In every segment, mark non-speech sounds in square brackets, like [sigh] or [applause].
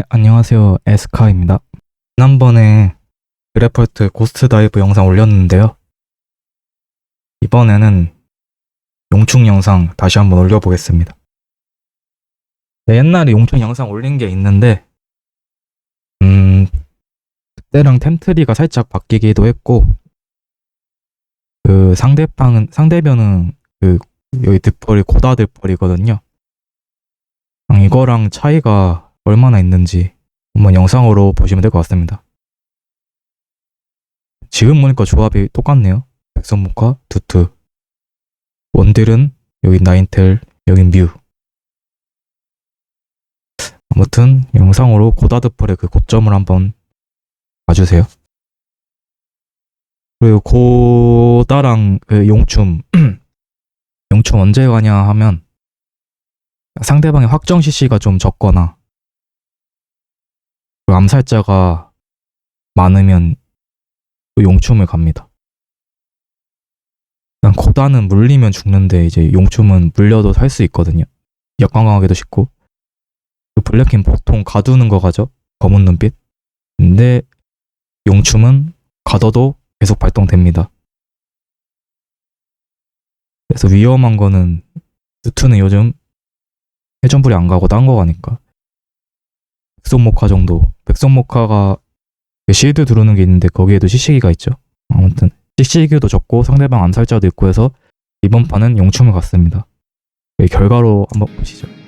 네, 안녕하세요. 에스카입니다. 지난번에 그래펄트 고스트 다이브 영상 올렸는데요. 이번에는 용충 영상 다시 한번 올려보겠습니다. 네, 옛날에 용충 영상 올린 게 있는데, 음, 그때랑 템트리가 살짝 바뀌기도 했고, 그 상대방은, 상대편은 그, 여기 득벌이 고다 득벌이거든요. 이거랑 차이가 얼마나 있는지 한번 영상으로 보시면 될 것 같습니다. 지금 보니까 조합이 똑같네요. 백선목화, 두투. 원딜은 여기 나인텔, 여긴 뮤. 아무튼 영상으로 고다드펄의 그 고점을 한번 봐주세요. 그리고 고다랑 그 용춤 [clears throat] 용춤 언제 가냐 하면 상대방의 확정 CC가 좀 적거나 그 암살자가 많으면 또 용춤을 갑니다. 난 고다는 물리면 죽는데 이제 용춤은 물려도 살 수 있거든요. 역광강하기도 쉽고 그 블랙팀 보통 가두는 거 가죠. 검은 눈빛. 근데 용춤은 가둬도 계속 발동됩니다. 그래서 위험한 거는 루트는 요즘 회전불이 안 가고 딴 거 가니까 백선목화 정도. 백선목화가 그 실드 두르는 게 있는데 거기에도 시시기가 있죠. 아무튼 시시기도 적고 상대방 암살자도 있고 해서 이번 판은 용춤을 갔습니다. 그 결과로 한번 보시죠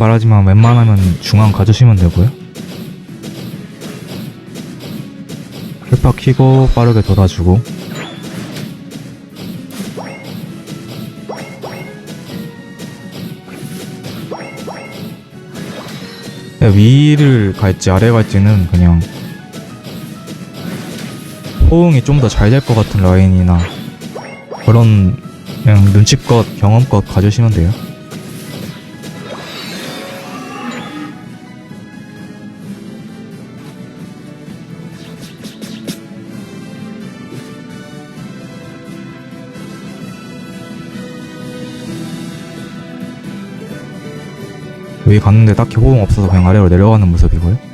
말하지만 웬만하면 중앙 가주시면 되고요. 풀파 키고 빠르게 돋아주고. 위를 갈지 아래 갈지는 그냥 호응이 좀 더 잘 될 것 같은 라인이나 그런 그냥 눈치껏 경험껏 가주시면 돼요 여기 갔는데 딱히 호응 없어서 그냥 아래로 내려가는 모습이고요.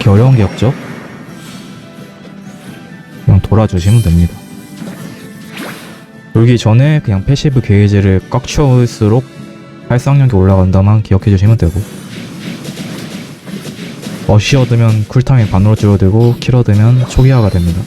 그렇게 어려운 게 없죠? 그냥 돌아주시면 됩니다. 돌기 전에 그냥 패시브 게이지를 꽉 채울수록 활성력이 올라간다만 기억해 주시면 되고 어시 얻으면 쿨타임이 반으로 줄어들고 킬 얻으면 초기화가 됩니다.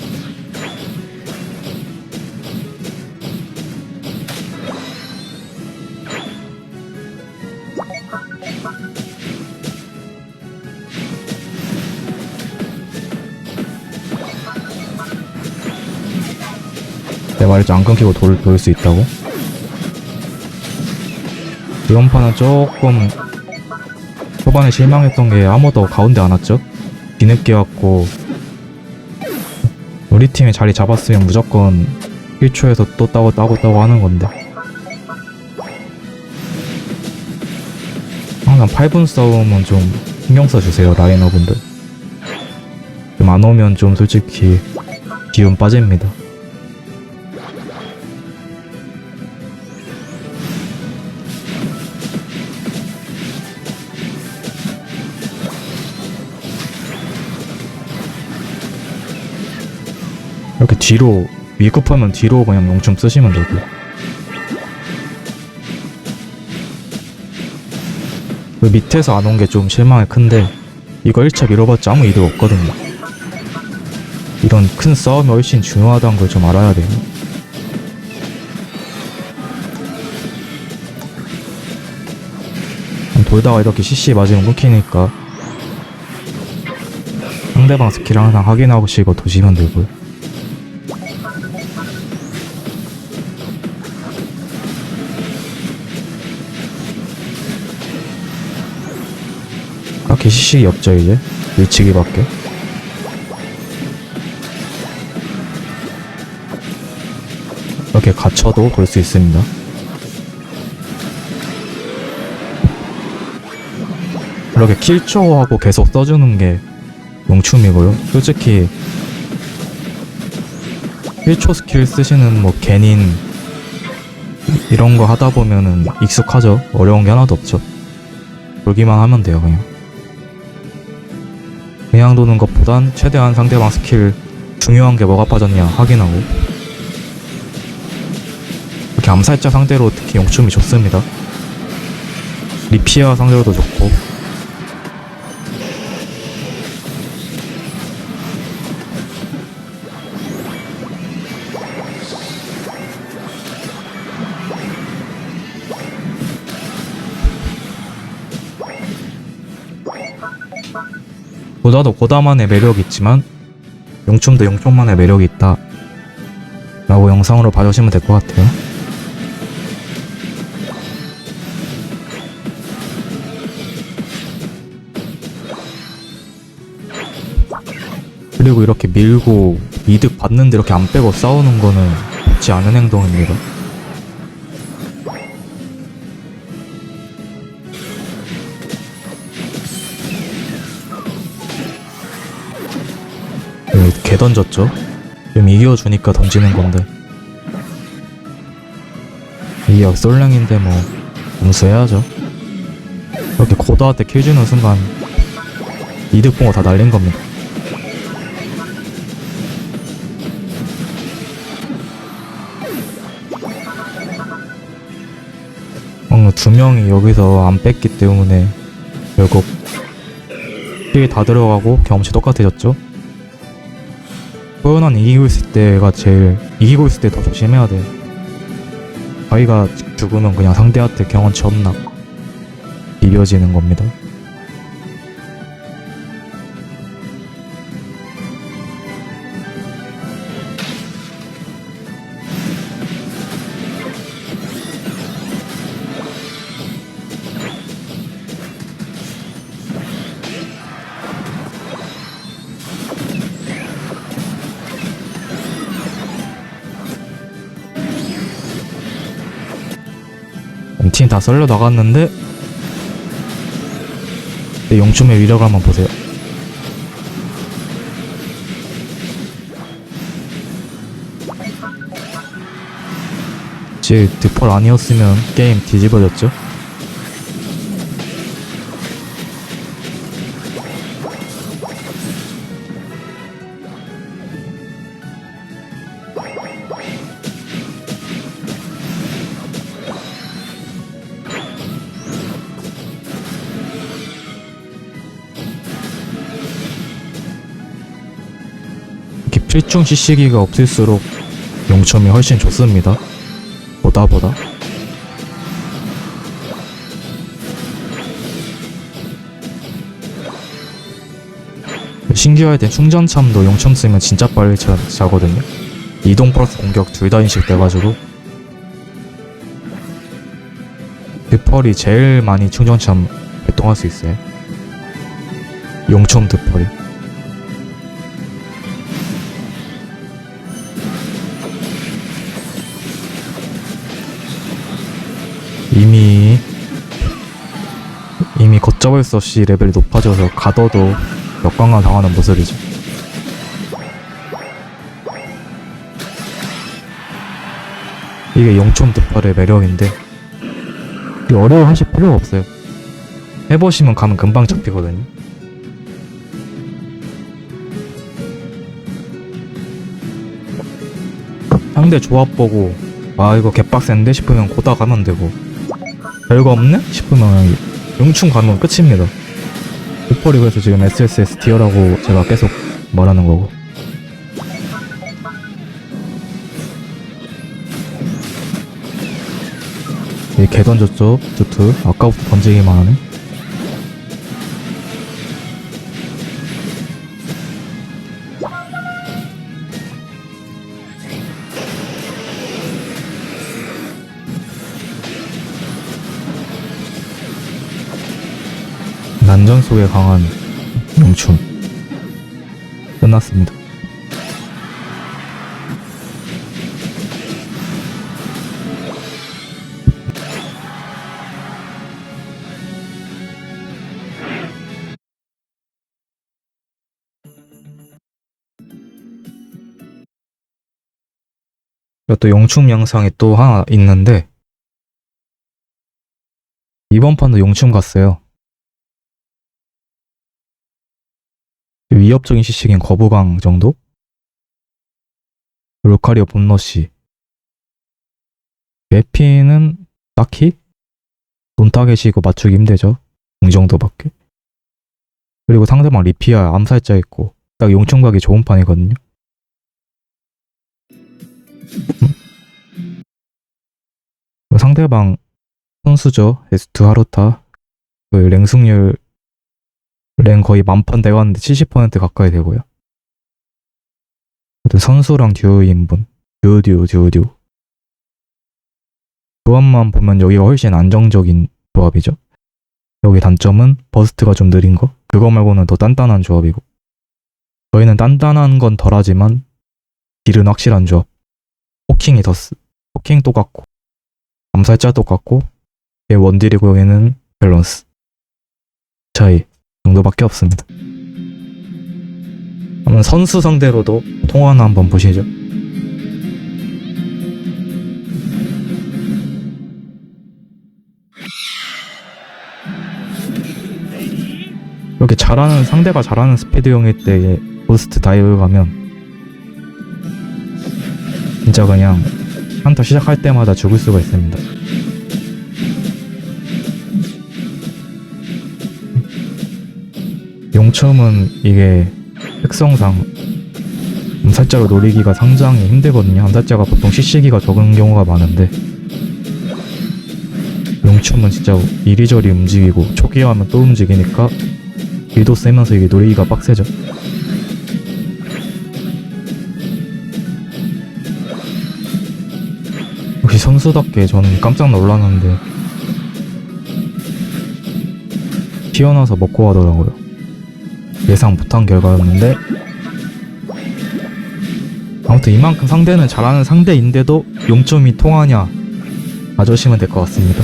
말했죠. 안 끊기고 돌, 돌 수 있다고? 이번 판은 조금 초반에 실망했던 게 아무도 가운데 안 왔죠? 뒤늦게 왔고 우리 팀이 자리 잡았으면 무조건 1초에서 또 따고 따고 따고 하는 건데. 항상 8분 싸움은 좀 신경 써주세요 라이너분들. 좀 안 오면 좀 솔직히 기운 빠집니다 뒤로 위급하면 뒤로 그냥 용춤 쓰시면 되고 그 밑에서 안 온 게 좀 실망이 큰데 이거 1차 밀어봤자 아무 이득 없거든요. 이런 큰 싸움이 훨씬 중요하다는 걸 좀 알아야 돼요. 돌다가 이렇게 CC 맞으면 끊기니까 상대방 스킬 항상 확인하고 시고 도시면 되고요. CC기 없죠 이제 밀치기밖에 이렇게 갇혀도 볼 수 있습니다. 이렇게 킬초하고 계속 써주는 게 용춤이고요. 솔직히 1초 스킬 쓰시는 뭐 개닌 이런 거 하다 보면은 익숙하죠. 어려운 게 하나도 없죠. 돌기만 하면 돼요, 그냥. 그냥 도는 것보단 최대한 상대방 스킬 중요한 게 뭐가 빠졌냐 확인하고 이렇게 암살자 상대로 특히 용춤이 좋습니다. 리피아 상대로도 좋고 보다도 고다만의 매력이 있지만 용춤도 용춤만의 매력이 있다 라고 영상으로 봐주시면 될 것 같아요. 그리고 이렇게 밀고 이득 받는데 이렇게 안 빼고 싸우는 거는 좋지 않은 행동입니다 네, 개 던졌죠? 지금 이겨주니까 던지는 건데. 이게 솔랭인데 뭐 공수해야죠. 이렇게 고다한테 킬 주는 순간 이득 본거다 날린 겁니다. 어, 두 명이 여기서 안 뺐기 때문에 결국 킬이 다 들어가고 경험치 똑같아졌죠 소연한 이기고 있을 때가 제일 이기고 있을 때 더 조심해야 돼. 자기가 죽으면 그냥 상대한테 경험치 없나 비벼지는 겁니다. 다 썰려 나갔는데 내 용춤의 위력을 한번 보세요. 제 득펄 아니었으면 게임 뒤집어졌죠. 이렇게 필중 CC기가 없을수록 용첨이 훨씬 좋습니다. 보다 보다. 신기할 땐 충전참도 용첨 쓰면 진짜 빨리 차, 자거든요. 이동 플러스 공격 둘 다 인식돼가지고 드펄이 제일 많이 충전참 발동할 수 있어요. 용첨 드펄이. 걷잡을 수 없이 레벨이 높아져서 가둬도 역광강 당하는 모습이죠. 이게 용촌 득발의 매력인데 어려워하실 필요가 없어요. 해보시면 감은 금방 잡히거든요. 상대 조합 보고 아 이거 개빡센데 싶으면 고다 가면 되고 별거 없네? 싶으면 용충 가면 끝입니다. 그래서 지금 SSS 티어라고 제가 계속 말하는 거고. 얘개 던졌죠? 투투 아까부터 던지기만 하네 난전 속에 강한 용춤 끝났습니다. 그리고 또 용춤 영상이 또 하나 있는데 이번 판도 용춤 갔어요. 위협적인 시식인 거부강 정도? 루카리오 본너시 에피는 딱히 돈 타겟이고 맞추기 힘들죠. 이 정도밖에. 그리고 상대방 리피아 암살자 있고 딱 가기 좋은 판이거든요. 음. 상대방 선수죠. 에스투 하루타. 그 랭승률 랭 거의 만판 돼갔는데 70% 가까이 되고요. 선수랑 듀오인 분. 듀오 듀오 듀오 듀오. 조합만 보면 여기가 훨씬 안정적인 조합이죠. 여기 단점은 버스트가 좀 느린 거. 그거 말고는 더 단단한 조합이고. 저희는 단단한 건 덜하지만 딜은 확실한 조합. 포킹이 더 쓰. 포킹 똑같고 암살자 똑같고 얘 원딜이고 여기는 밸런스 차이 정도밖에 없습니다. 한번 선수 상대로도 통화나 한번 보시죠. 이렇게 잘하는 상대가 잘하는 스피드형일 때 보스트 다이브 가면 진짜 그냥 한타 시작할 때마다 죽을 수가 있습니다. 용첨은 이게 특성상 암살자로 노리기가 상당히 힘들거든요. 암살자가 보통 CC기가 적은 경우가 많은데 용첨은 진짜 이리저리 움직이고 초기화하면 또 움직이니까 딜도 세면서 이게 노리기가 빡세죠. 역시 선수답게 저는 깜짝 놀랐는데 튀어나와서 먹고 가더라고요. 예상 못한 결과였는데 아무튼 이만큼 상대는 잘하는 상대인데도 용점이 통하냐 봐주시면 될 것 같습니다.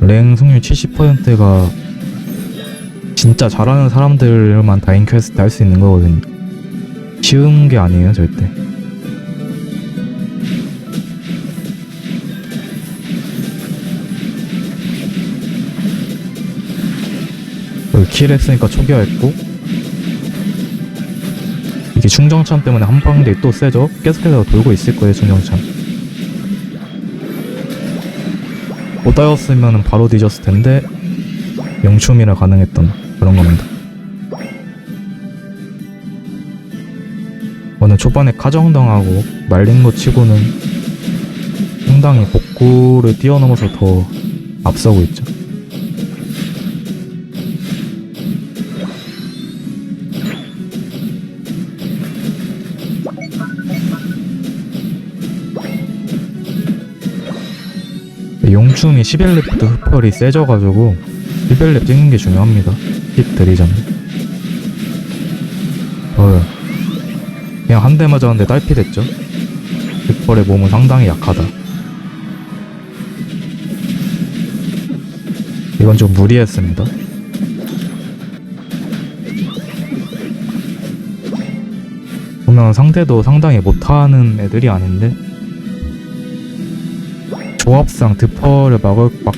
랭 승률 70%가 진짜 잘하는 사람들만 다인 퀘스트 할 수 있는 거거든요. 쉬운 게 아니에요, 절대. 여기 킬 했으니까 초기화했고 이게 충정참 때문에 한방대 또 세죠? 계속해서 돌고 있을 거예요, 충정참. 오다였으면 바로 뒤졌을 텐데 영춤이라 가능했던 그런 겁니다. 오늘 초반에 카정당하고 말린 거 치고는 상당히 복구를 뛰어넘어서 더 앞서고 있죠. 용춤이 11렙부터 흡혈이 세져가지고 11렙 찍는 게 중요합니다. 힙 들이잖아. 어, 그냥 한 대 맞았는데 딸피 됐죠. 흡혈의 몸은 상당히 약하다. 이건 좀 무리했습니다. 보면 상대도 상당히 못하는 애들이 아닌데 조합상 드퍼를 막을 막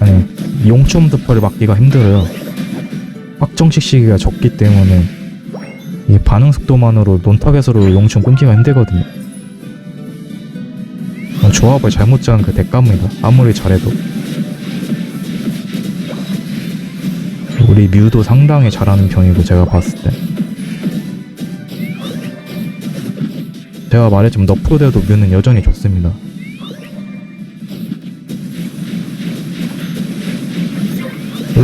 아니 용춤 드퍼를 막기가 힘들어요. 확정식 시기가 적기 때문에 이 반응 속도만으로 논타겟으로 용춤 끊기가 힘들거든요. 그냥 조합을 잘못 짜는 그 대가입니다. 아무리 잘해도. 우리 뮤도 상당히 잘하는 편이고 제가 봤을 때. 제가 말했지만 너프로 돼도 뮤는 여전히 좋습니다.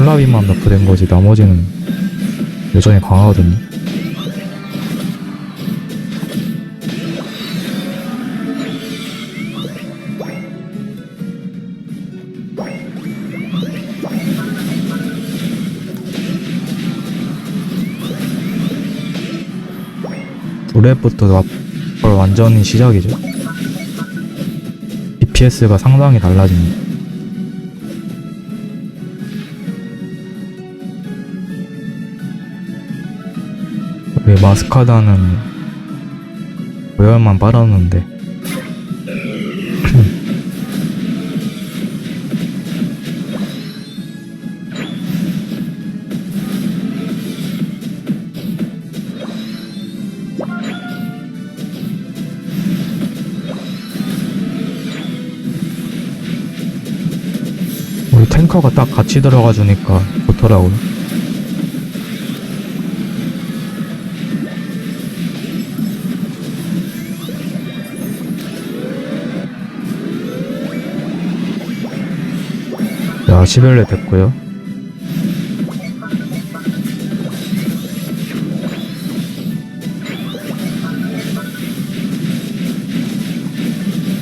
콜라빈만 너프된 거지 나머지는 여전히 강하거든요. 노래부터 완전히 시작이죠. DPS가 상당히 달라집니다. 우리 마스카다는 고열만 빨았는데 [clears throat] 우리 탱커가 딱 같이 들어가 주니까 좋더라고요. 야, 11렙 됐고요.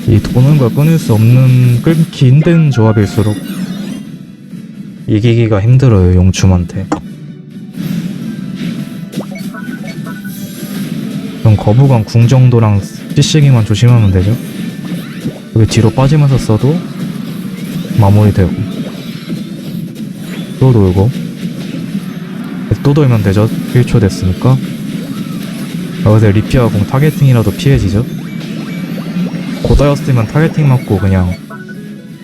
이 도는 걸 끊을 수 없는 끊기 힘든 조합일수록 이기기가 힘들어요 용춤한테. 그럼 거부감 궁 정도랑 CC기만 조심하면 되죠? 여기 뒤로 빠지면서 써도 마무리되고 또 돌고 또 돌면 되죠 1초 됐으니까 여기서 리피아 공 타겟팅이라도 피해지죠 고다였으면 타겟팅 맞고 그냥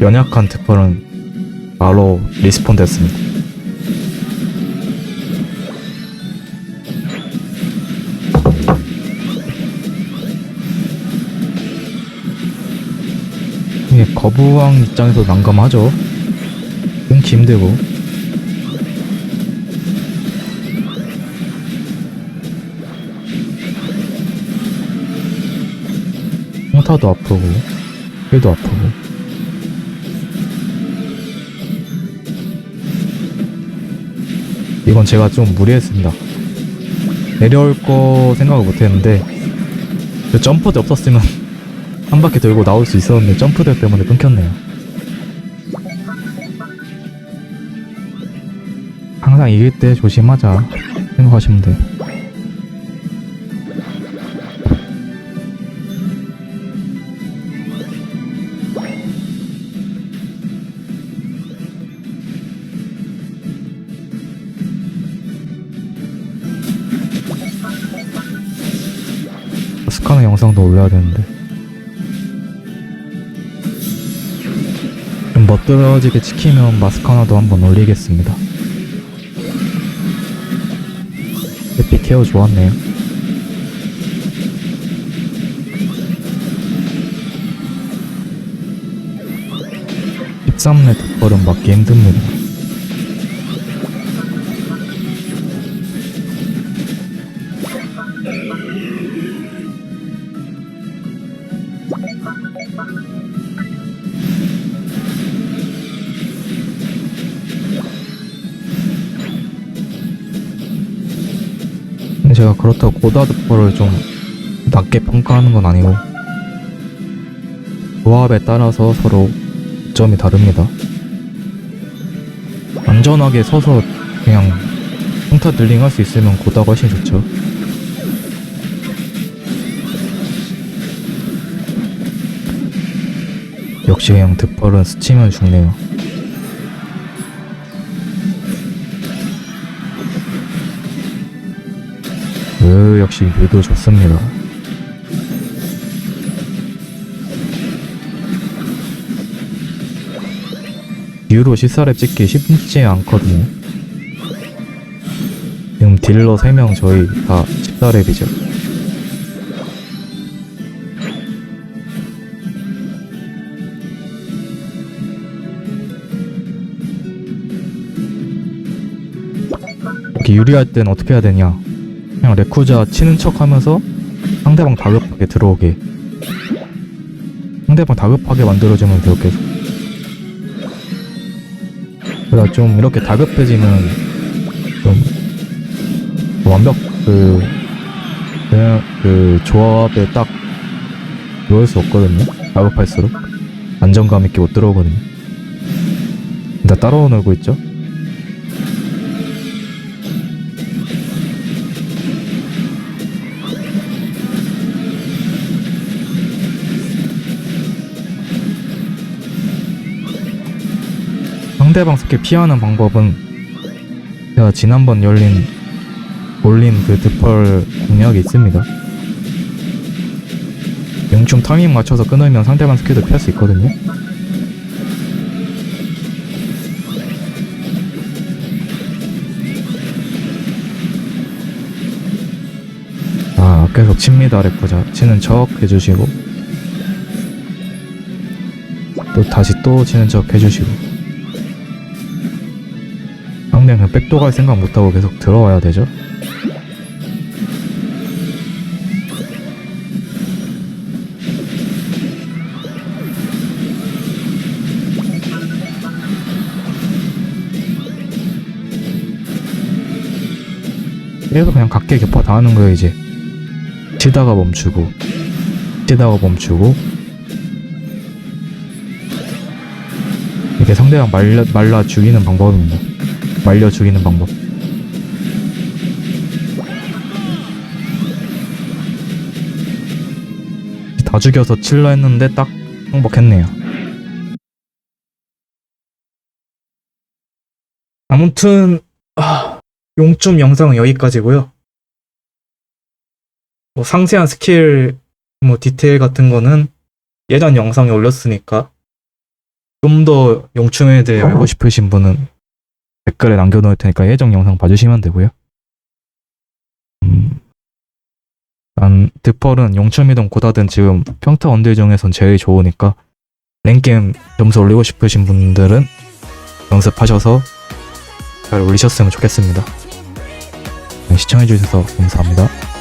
연약한 특벌은 바로 리스폰 됐습니다. 거부왕 입장에서 난감하죠. 끊기 힘들고. 홍타도 아프고, 힐도 아프고. 이건 제가 좀 무리했습니다. 내려올 거 생각을 못했는데 그 점프대 없었으면 [laughs] 한 바퀴 돌고 나올 수 있었는데 점프대 때문에 끊겼네요. 항상 이길 때 조심하자 생각하시면 돼요. 영상도 올려야 되는데. 좀 멋들어지게 치키면 마스카나도 한번 올리겠습니다. 에픽 케어 좋았네요. (13렙) 득벌은 맞기 힘듭니다 그렇다고 고다득벌을 좀 낮게 평가하는 건 아니고 조합에 따라서 서로 점이 다릅니다. 안전하게 서서 그냥 평타 딜링 할 수 있으면 고다가 훨씬 좋죠. 역시 그냥 득벌은 스치면 죽네요. 으, 역시 뮤도 좋습니다. 뮤로 시사랩 찍기 쉽지 않거든요. 지금 딜러 3명 저희 다 14랩이죠. 이렇게 유리할 땐 어떻게 해야 되냐? 그냥 레쿠자 치는 척 하면서 상대방 다급하게 들어오게. 상대방 다급하게 만들어주면 돼요 계속. 그러다 좀 이렇게 다급해지면 좀 완벽 그 그냥 그 조합에 딱 놓을 수 없거든요. 다급할수록. 안정감 있게 못 들어오거든요. 나 따로 놀고 있죠 상대방 스킬 피하는 방법은 제가 지난번 열린 올린 그 드펄 공략이 있습니다. 용춤 타이밍 맞춰서 끊으면 상대방 스킬도 피할 수 있거든요. 아, 계속 칩니다, 래퍼자. 치는 척 해주시고. 또 다시 또 치는 척 해주시고. 상대는 그냥 백도 갈 생각 못하고 계속 들어와야 되죠. 계속 그냥 각계 격파 다 하는 거예요, 이제. 치다가 멈추고, 치다가 멈추고. 이게 상대방 말려, 말라 죽이는 방법입니다. 말려 죽이는 방법. 다 죽여서 칠러 했는데 딱 행복했네요. 아무튼 아, 용점 영상은 여기까지고요. 뭐 상세한 스킬 뭐 디테일 같은 거는 예전 영상에 올렸으니까 좀 더 용춤에 대해 알고 싶으신 분은 댓글에 남겨놓을 테니까 예전 영상 봐주시면 되고요. 음, 난 드펄은 용춤이든 고다든 지금 평타 원딜 중에선 제일 좋으니까 랭게임 점수 올리고 싶으신 분들은 연습하셔서 잘 올리셨으면 좋겠습니다. 네, 시청해주셔서 감사합니다.